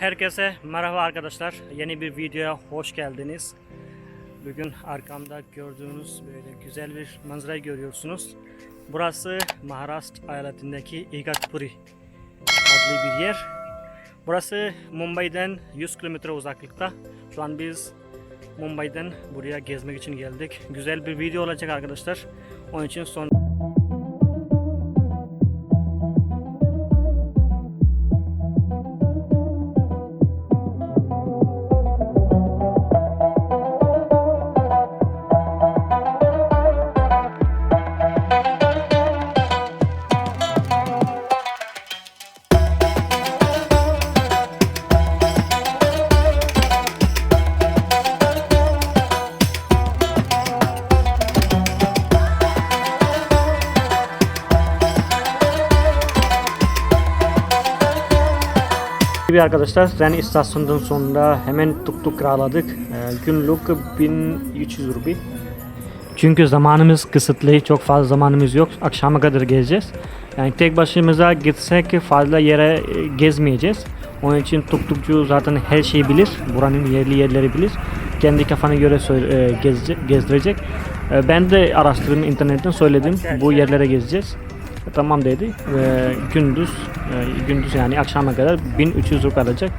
Herkese merhaba arkadaşlar. Yeni bir videoya hoş geldiniz. Bugün arkamda gördüğünüz böyle güzel bir manzarayı görüyorsunuz. Burası Maharashtra eyaletindeki Igatpuri adlı bir yer. Burası Mumbai'den 100 kilometre uzaklıkta. Şu an biz Mumbai'den buraya gezmek için geldik. Güzel bir video olacak arkadaşlar. Onun için son Bir arkadaşlar tren istasyonundan sonra hemen tuk tuk kiraladık. Ee, günlük 1300 rupi. Çünkü zamanımız kısıtlı, çok fazla zamanımız yok. Akşama kadar gezeceğiz. Yani tek başımıza gitsek fazla yere e, gezmeyeceğiz. Onun için tuk tukçu zaten her şeyi bilir. Buranın yerli yerleri bilir. Kendi kafana göre e, gezdirecek. E, Ben de araştırdım internetten söyledim. Bu yerlere gezeceğiz. Tamam dedi ve gündüz e, gündüz yani akşama kadar 1300 rupi alacak.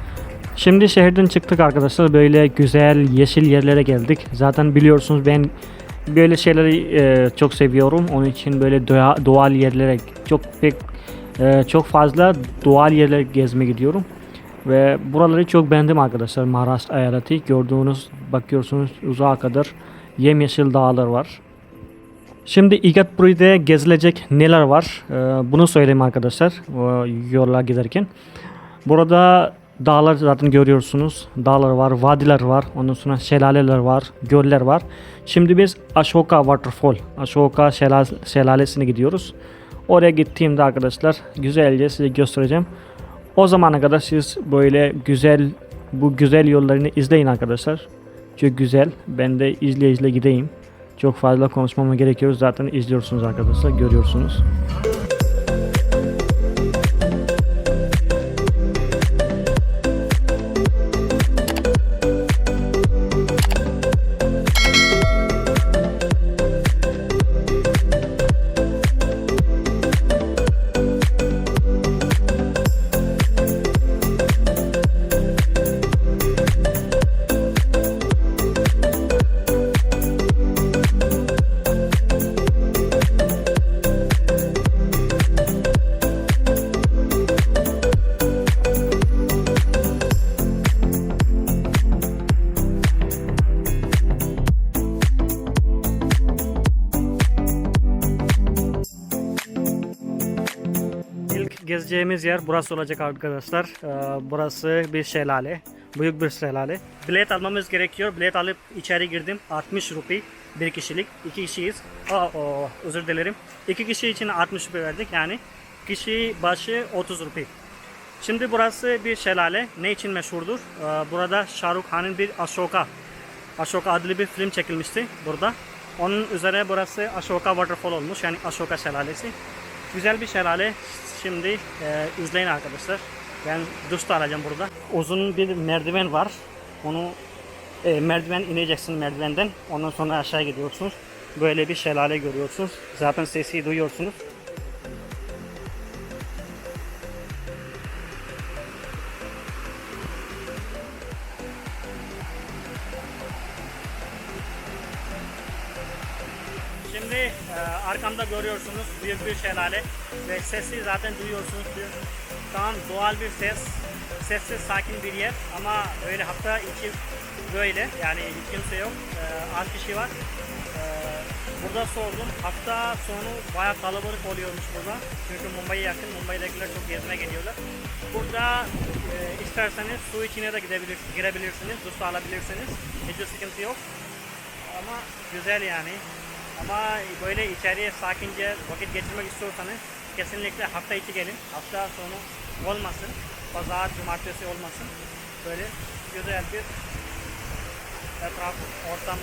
Şimdi şehirden çıktık arkadaşlar böyle güzel yeşil yerlere geldik. Zaten biliyorsunuz ben böyle şeyleri e, çok seviyorum. Onun için böyle doğa, doğal yerlere çok pek e, çok fazla doğal yerlere gezmeye gidiyorum. Ve buraları çok beğendim arkadaşlar. Maharashtra eyaleti gördüğünüz bakıyorsunuz uzağa kadar yemyeşil dağlar var. Şimdi Igatpuri'de gezilecek neler var? Ee, bunu söyleyeyim arkadaşlar yola giderken. Burada dağlar zaten görüyorsunuz. Dağlar var, vadiler var. Ondan sonra şelaleler var, göller var. Şimdi biz Ashoka Waterfall, Ashoka şelal- şelalesine gidiyoruz. Oraya gittiğimde arkadaşlar güzelce size göstereceğim. O zamana kadar siz böyle güzel bu güzel yollarını izleyin arkadaşlar. Çok güzel. Ben de izle gideyim. Çok fazla konuşmama gerekiyor. Zaten izliyorsunuz arkadaşlar, görüyorsunuz. İlk gezeceğimiz yer burası olacak arkadaşlar. Ee, burası bir şelale. Büyük bir şelale. Bilet almamız gerekiyor. Bilet alıp içeri girdim. 60 rupi bir kişilik. iki kişiyiz. Aa, o, özür dilerim. İki kişi için 60 rupi verdik. Yani kişi başı 30 rupi. Şimdi burası bir şelale. Ne için meşhurdur? Ee, burada Shahrukh Khan'ın bir Ashoka Ashoka adlı bir film çekilmişti burada. Onun üzerine burası Ashoka Waterfall olmuş. Yani Ashoka Şelalesi. Güzel bir şelale. Şimdi e, izleyin arkadaşlar. Ben duş da alacağım burada. Uzun bir merdiven var. Onu e, merdiven ineceksin merdivenden. Ondan sonra aşağı gidiyorsunuz. Böyle bir şelale görüyorsunuz. Zaten sesi duyuyorsunuz. Görüyorsunuz büyük bir şelale ve sesi zaten duyuyorsunuz. Bir- Tam doğal bir ses. Sessiz sakin bir yer ama böyle hafta içi böyle yani hiç kimse yok. E, az kişi var. E, burada sordum. Hafta sonu bayağı kalabalık oluyormuş burada. Çünkü Mumbai'ye yakın. Mumbai'dekiler çok gezmeye geliyorlar. Burada e, isterseniz su içine de gidebilir, girebilirsiniz. Duş alabilirsiniz. Hiçbir sıkıntı yok. Ama güzel yani. Ama böyle içeriye sakince vakit geçirmek istiyorsanız kesinlikle hafta içi gelin. Hafta sonu olmasın. Pazar, cumartesi olmasın. Böyle güzel bir etraf, ortam.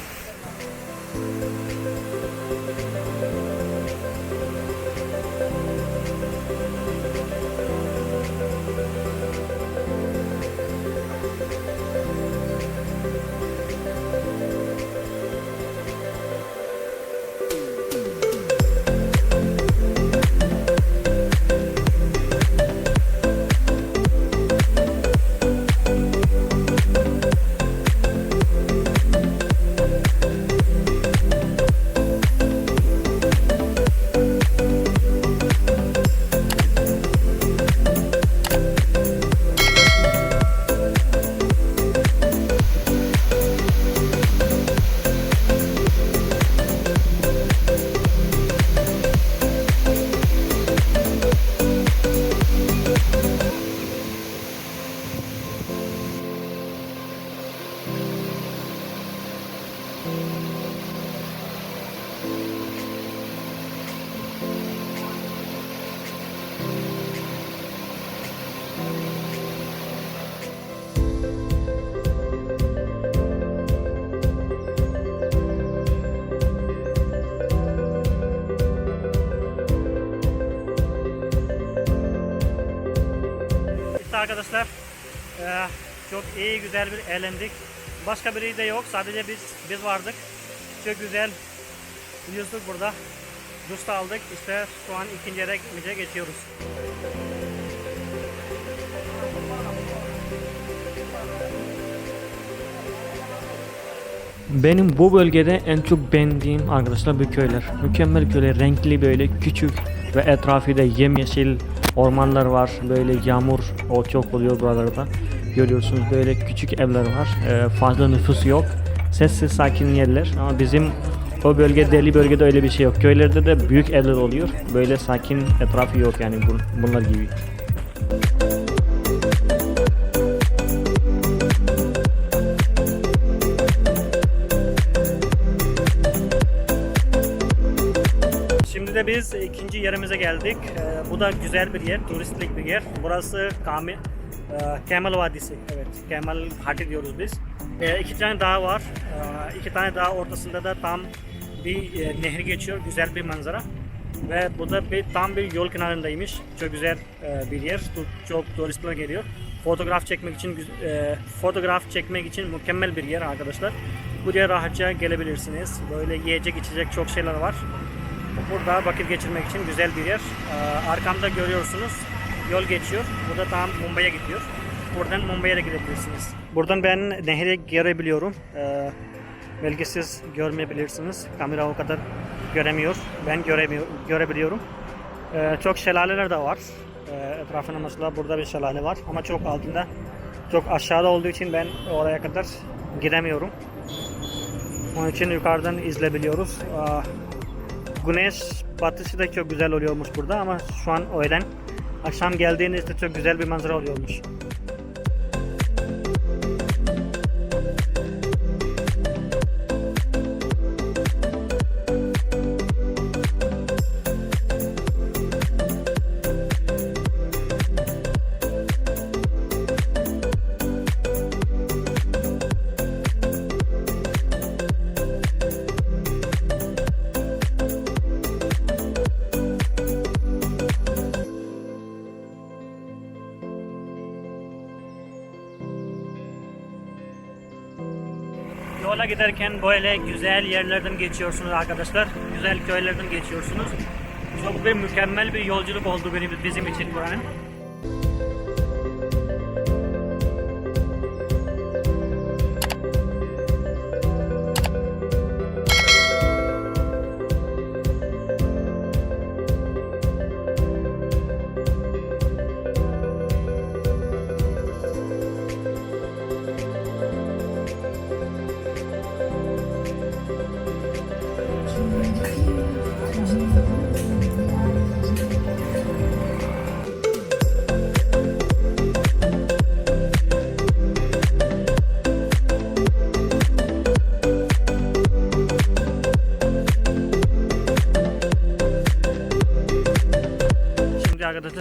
Güzel bir eğlendik. Başka biri de yok. Sadece biz biz vardık. Çok güzel yüzdük burada. Duş da aldık. İşte şu an ikinci yere geçiyoruz. Benim bu bölgede en çok beğendiğim arkadaşlar bu köyler. Mükemmel köyler, renkli böyle küçük ve etrafı da yemyeşil ormanlar var. Böyle yağmur o çok oluyor buralarda. Görüyorsunuz böyle küçük evler var. Ee, fazla nüfus yok. Sessiz sakin yerler ama bizim o bölge deli bölgede öyle bir şey yok. Köylerde de büyük evler oluyor. Böyle sakin etrafı yok yani bun- bunlar gibi. Şimdi de biz ikinci yerimize geldik. Ee, bu da güzel bir yer, turistlik bir yer. Burası Kami, e, Kemal Vadisi. Evet, Kemal Hati diyoruz biz. E, iki tane dağ var. E, iki tane dağ ortasında da tam bir e, nehir geçiyor. Güzel bir manzara. Ve bu da bir, tam bir yol kenarındaymış. Çok güzel e, bir yer. Çok turistler geliyor. Fotoğraf çekmek için e, fotoğraf çekmek için mükemmel bir yer arkadaşlar. Buraya rahatça gelebilirsiniz. Böyle yiyecek içecek çok şeyler var. Burada vakit geçirmek için güzel bir yer. Ee, Arkamda görüyorsunuz yol geçiyor. Burada tam Mumbai'ye gidiyor. Buradan Mumbai'ye de gidebilirsiniz. Buradan ben nehri görebiliyorum. Ee, belki siz görmeyebilirsiniz. Kamera o kadar göremiyor. Ben göremiyor, görebiliyorum. Ee, çok şelaleler de var. Ee, etrafında mesela burada bir şelale var. Ama çok altında, çok aşağıda olduğu için ben oraya kadar gidemiyorum. Onun için yukarıdan izleyebiliyoruz. Aa, Güneş batışı da çok güzel oluyormuş burada ama şu an öğlen. Akşam geldiğinizde çok güzel bir manzara oluyormuş. Yola giderken böyle güzel yerlerden geçiyorsunuz arkadaşlar. Güzel köylerden geçiyorsunuz. Çok bir mükemmel bir yolculuk oldu benim bizim için buranın.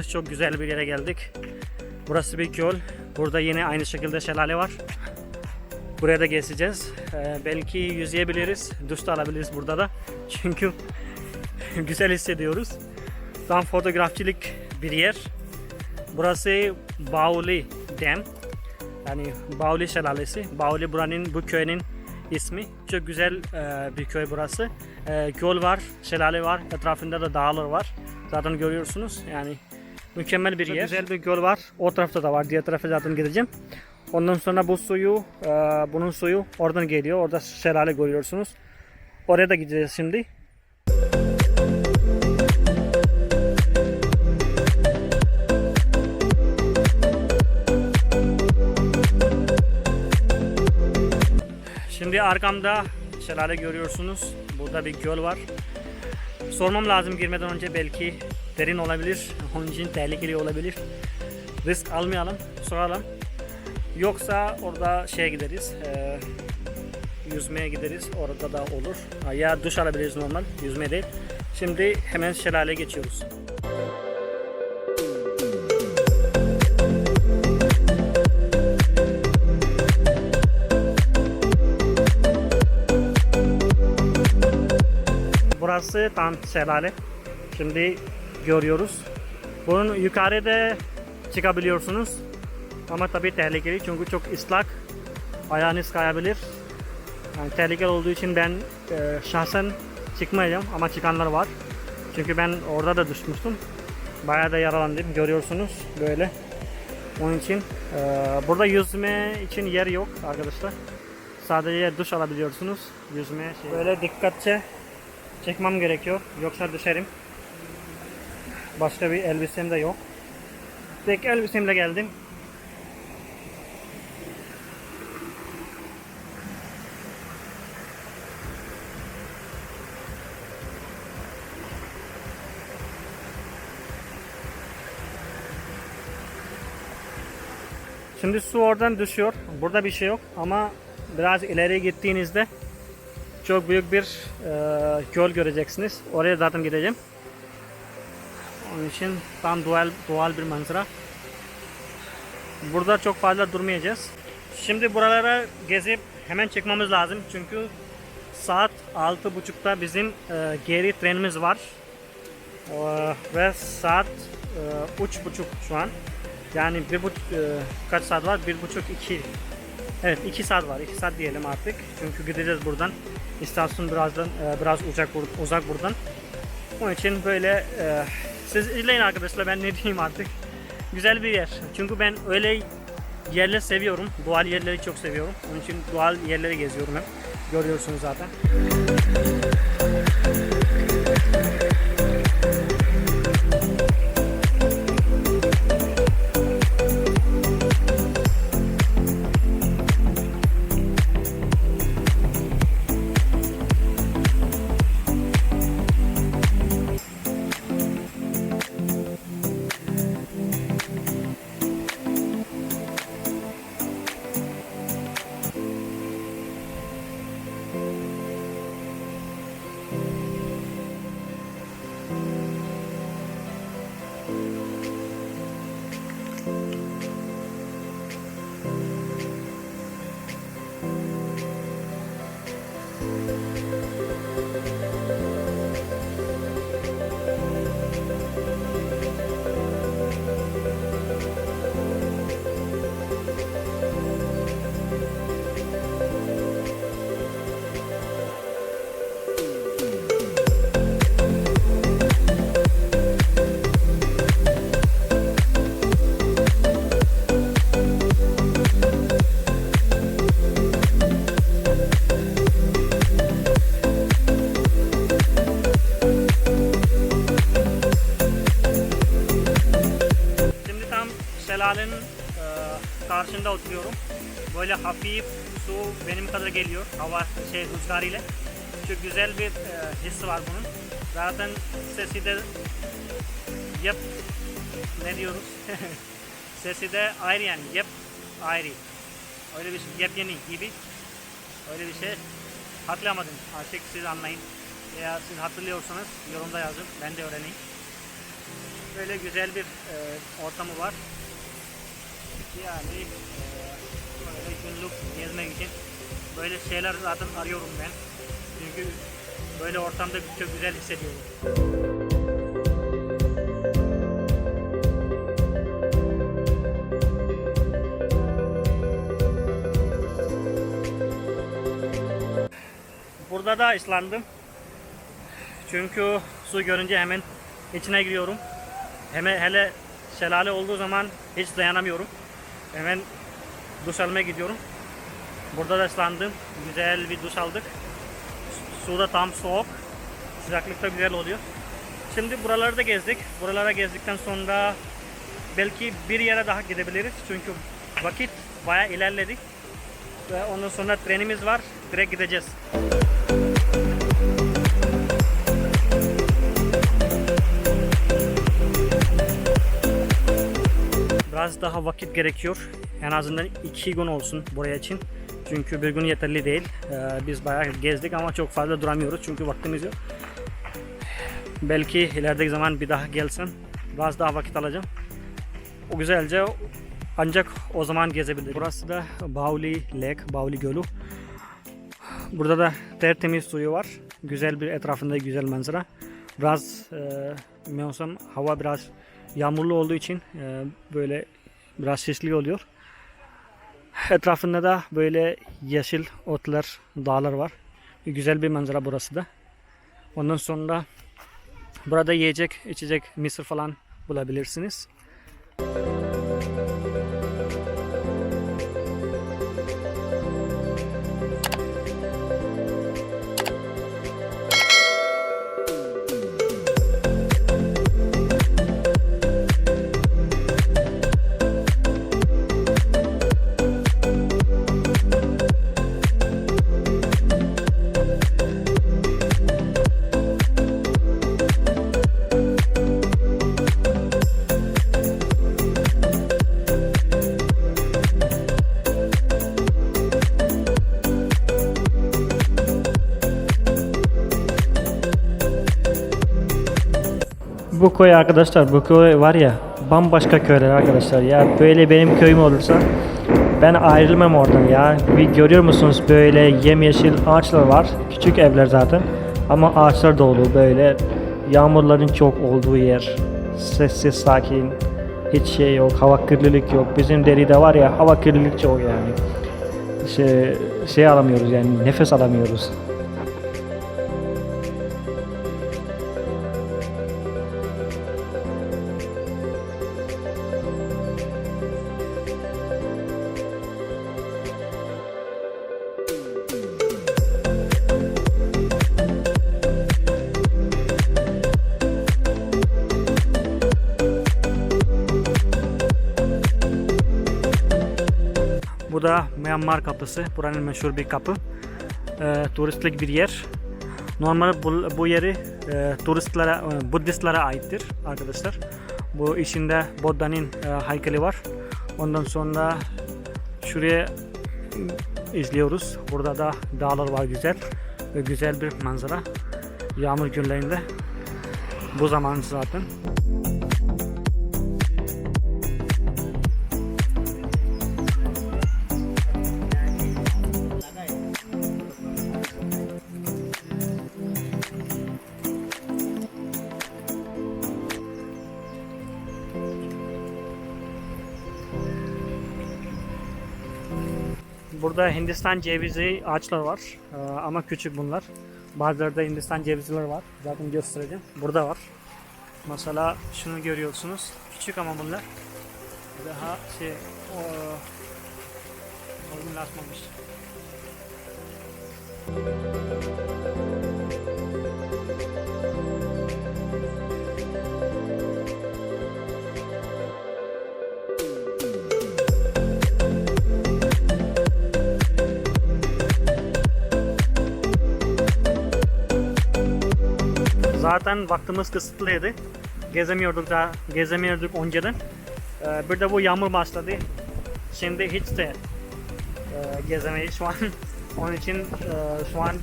Çok güzel bir yere geldik. Burası bir göl. Burada yine aynı şekilde şelale var. Buraya da geçeceğiz. Ee, belki yüzebiliriz. Duş da alabiliriz burada da. Çünkü güzel hissediyoruz. Tam fotoğrafçılık bir yer. Burası Bauli Dam. Yani Bauli Şelalesi. Bauli buranın bu köyün ismi. Çok güzel e, bir köy burası. E, göl var, şelale var. Etrafında da dağlar var. Zaten görüyorsunuz. Yani mükemmel bir yer. Güzel bir göl var. O tarafta da var. Diğer tarafa zaten gideceğim. Ondan sonra bu suyu, e, bunun suyu oradan geliyor. Orada şelale görüyorsunuz. Oraya da gideceğiz şimdi. Şimdi arkamda şelale görüyorsunuz. Burada bir göl var. Sormam lazım girmeden önce belki derin olabilir. Onun için tehlikeli olabilir. Risk almayalım. Soralım. Yoksa orada şeye gideriz. e, yüzmeye gideriz. Orada da olur. Ya duş alabiliriz normal. Yüzme değil. Şimdi hemen şelaleye geçiyoruz. Burası tam şelale. Şimdi görüyoruz. Bunun yukarıda çıkabiliyorsunuz. Ama tabii tehlikeli çünkü çok ıslak. Ayağınız kayabilir. Yani tehlikeli olduğu için ben e, şahsen çıkmayacağım ama çıkanlar var. Çünkü ben orada da düşmüştüm. Bayağı da yaralandım. Görüyorsunuz böyle. Onun için e, burada yüzme için yer yok arkadaşlar. Sadece duş alabiliyorsunuz. Yüzme şey. Böyle dikkatçe çekmem gerekiyor. Yoksa düşerim. Başka bir elbisem de yok. Tek elbisemle geldim. Şimdi su oradan düşüyor. Burada bir şey yok ama biraz ileri gittiğinizde çok büyük bir e, göl göreceksiniz. Oraya zaten gideceğim. Onun için tam doğal, doğal bir manzara. Burada çok fazla durmayacağız. Şimdi buralara gezip hemen çıkmamız lazım. Çünkü saat 6.30'da bizim e, geri trenimiz var. E, ve saat e, 3.30 şu an. Yani bir buçuk, e, kaç saat var? Bir buçuk iki. Evet iki saat var. iki saat diyelim artık. Çünkü gideceğiz buradan. İstasyon birazdan e, biraz uzak uzak buradan. Onun için böyle e, siz izleyin arkadaşlar ben ne diyeyim artık. Güzel bir yer. Çünkü ben öyle yerleri seviyorum. Doğal yerleri çok seviyorum. Onun için doğal yerleri geziyorum hep. Görüyorsunuz zaten. Şimdi şelalenin e, karşında oturuyorum. Böyle hafif su benim kadar geliyor hava şey rüzgar ile. Çok güzel bir e, hissi var bunun. Zaten sesi de yep ne diyoruz? sesi de ayrı yani yep ayrı. Öyle bir şey yepyeni gibi. Öyle bir şey hatırlamadım. Artık siz anlayın. Eğer siz hatırlıyorsanız yorumda yazın. Ben de öğreneyim. Böyle güzel bir e, ortamı var. Yani e, böyle günlük gezmek için böyle şeyler zaten arıyorum ben. Çünkü böyle ortamda çok güzel hissediyorum. Burada da ıslandım. Çünkü su görünce hemen içine giriyorum. Hemen hele şelale olduğu zaman hiç dayanamıyorum. Hemen duş almaya gidiyorum. Burada da ıslandım. Güzel bir duş aldık. Su da tam soğuk. Sıcaklık da güzel oluyor. Şimdi buraları da gezdik. Buralara gezdikten sonra belki bir yere daha gidebiliriz. Çünkü vakit bayağı ilerledi. Ve ondan sonra trenimiz var. Direkt gideceğiz. Daha vakit gerekiyor. En azından iki gün olsun buraya için. Çünkü bir gün yeterli değil. Ee, biz bayağı gezdik ama çok fazla duramıyoruz çünkü vaktimiz yok. Belki ilerideki zaman bir daha gelsem biraz daha vakit alacağım. O güzelce ancak o zaman gezebilirim. Burası da Bauli Lake, Bauli Gölü. Burada da tertemiz suyu var. Güzel bir etrafında güzel manzara. Biraz e, mevsim hava biraz yağmurlu olduğu için e, böyle biraz sisli oluyor. Etrafında da böyle yeşil otlar, dağlar var. Güzel bir manzara burası da. Ondan sonra burada yiyecek, içecek, mısır falan bulabilirsiniz. Bu köy arkadaşlar bu köy var ya bambaşka köyler arkadaşlar ya böyle benim köyüm olursa ben ayrılmam oradan ya. Bir görüyor musunuz böyle yemyeşil ağaçlar var. Küçük evler zaten ama ağaçlar dolu böyle yağmurların çok olduğu yer. Sessiz sakin hiç şey yok hava kirlilik yok. Bizim deride var ya hava kirlilik çok yani. Şey, şey alamıyoruz yani nefes alamıyoruz. Myanmar kapısı. Buranın meşhur bir kapı. Ee, turistlik bir yer. Normal bu, bu yeri e, turistlere, e, Budistlere aittir arkadaşlar. Bu içinde Buddha'nın e, heykeli var. Ondan sonra şuraya izliyoruz. Burada da dağlar var güzel. Ve güzel bir manzara. Yağmur günlerinde. Bu zaman zaten. Burada Hindistan cevizi ağaçlar var Ee, ama küçük bunlar. Bazıları da Hindistan cevizler var. Zaten göstereceğim. Burada var. Mesela şunu görüyorsunuz. Küçük ama bunlar. Daha şey o, olgunlaşmamış. Zaten vaktimiz kısıtlıydı. Gezemiyorduk da gezemiyorduk önceden. Ee, bir de bu yağmur başladı. Şimdi hiç de e, gezemeyiz şu an. Onun için e, şu an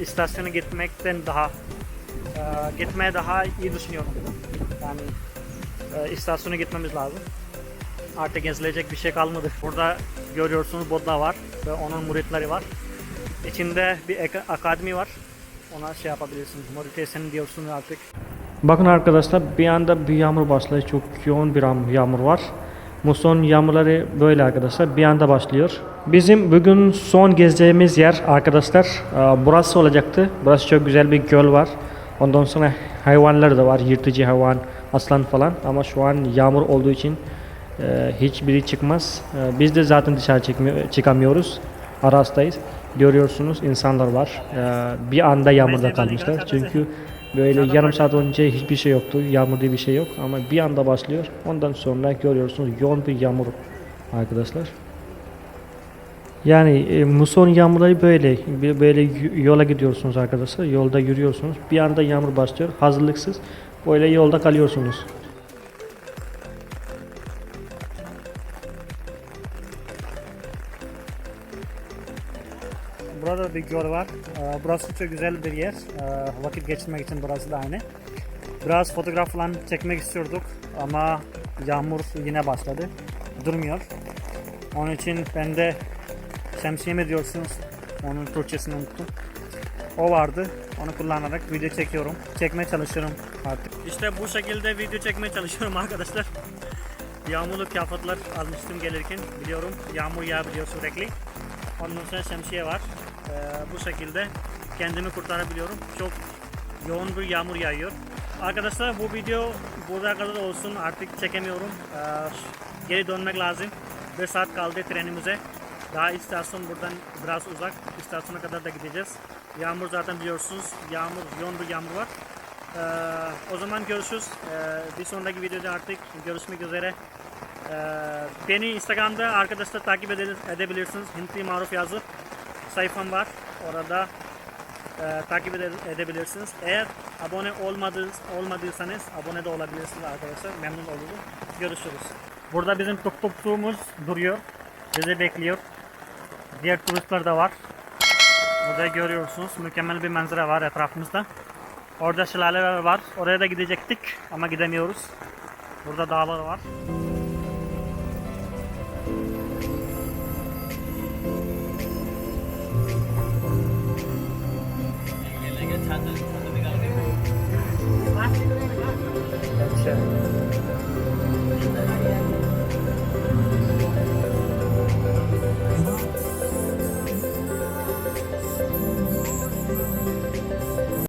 istasyona gitmekten daha e, gitmeye daha iyi düşünüyorum. Yani e, istasyona gitmemiz lazım. Artık gezilecek bir şey kalmadı. Burada görüyorsunuz Buddha var ve onun muritleri var. İçinde bir akademi var. Ona şey yapabilirsiniz. Meditasyon diyorsunuz artık. Bakın arkadaşlar bir anda bir yağmur başlıyor. Çok yoğun bir yağmur- var. Muson yağmurları böyle arkadaşlar bir anda başlıyor. Bizim bugün son gezeceğimiz yer arkadaşlar e, burası olacaktı. Burası çok güzel bir göl var. Ondan sonra hayvanlar da var. Yırtıcı hayvan, aslan falan. Ama şu an yağmur olduğu için e, hiçbiri çıkmaz. E, biz de zaten dışarı çıkamıyoruz. Arastayız. Görüyorsunuz insanlar var. E, bir anda yağmurda kalmışlar. Çünkü böyle yarım saat önce hiçbir şey yoktu. Yağmur diye bir şey yok. Ama bir anda başlıyor. Ondan sonra görüyorsunuz yoğun bir yağmur arkadaşlar. Yani e, muson yağmurları böyle böyle yola gidiyorsunuz arkadaşlar. Yolda yürüyorsunuz. Bir anda yağmur başlıyor. Hazırlıksız böyle yolda kalıyorsunuz. Bir göl var. Ee, Burası çok güzel bir yer. Ee, Vakit geçirmek için burası da aynı. Biraz fotoğraf falan çekmek istiyorduk ama yağmur yine başladı. Durmuyor. Onun için ben de şemsiye mi diyorsunuz? Onun Türkçesini unuttum. O vardı. Onu kullanarak video çekiyorum. Çekmeye çalışıyorum artık. İşte bu şekilde video çekmeye çalışıyorum arkadaşlar. Yağmurlu kıyafetler almıştım gelirken. Biliyorum yağmur yağabiliyor sürekli. Ondan sonra şemsiye var. Ee, bu şekilde kendimi kurtarabiliyorum. Çok yoğun bir yağmur yağıyor. Arkadaşlar bu video burada kadar olsun. Artık çekemiyorum. Ee, geri dönmek lazım. Bir saat kaldı trenimize. Daha istasyon buradan biraz uzak. İstasyona kadar da gideceğiz. Yağmur zaten biliyorsunuz. Yağmur, yoğun bir yağmur var. Ee, o zaman görüşürüz. Ee, bir sonraki videoda artık görüşmek üzere. Ee, beni Instagram'da arkadaşlar takip ede- edebilirsiniz. Hintli Maruf yazıp sayfam var. Orada e, takip ede- edebilirsiniz. Eğer abone olmadı, olmadıysanız abone de olabilirsiniz arkadaşlar. Memnun olurum. Görüşürüz. Burada bizim tuk tuktuğumuz duruyor. Bizi bekliyor. Diğer turistler de var. Burada görüyorsunuz mükemmel bir manzara var etrafımızda. Orada şelaleler var. Oraya da gidecektik ama gidemiyoruz. Burada dağlar var.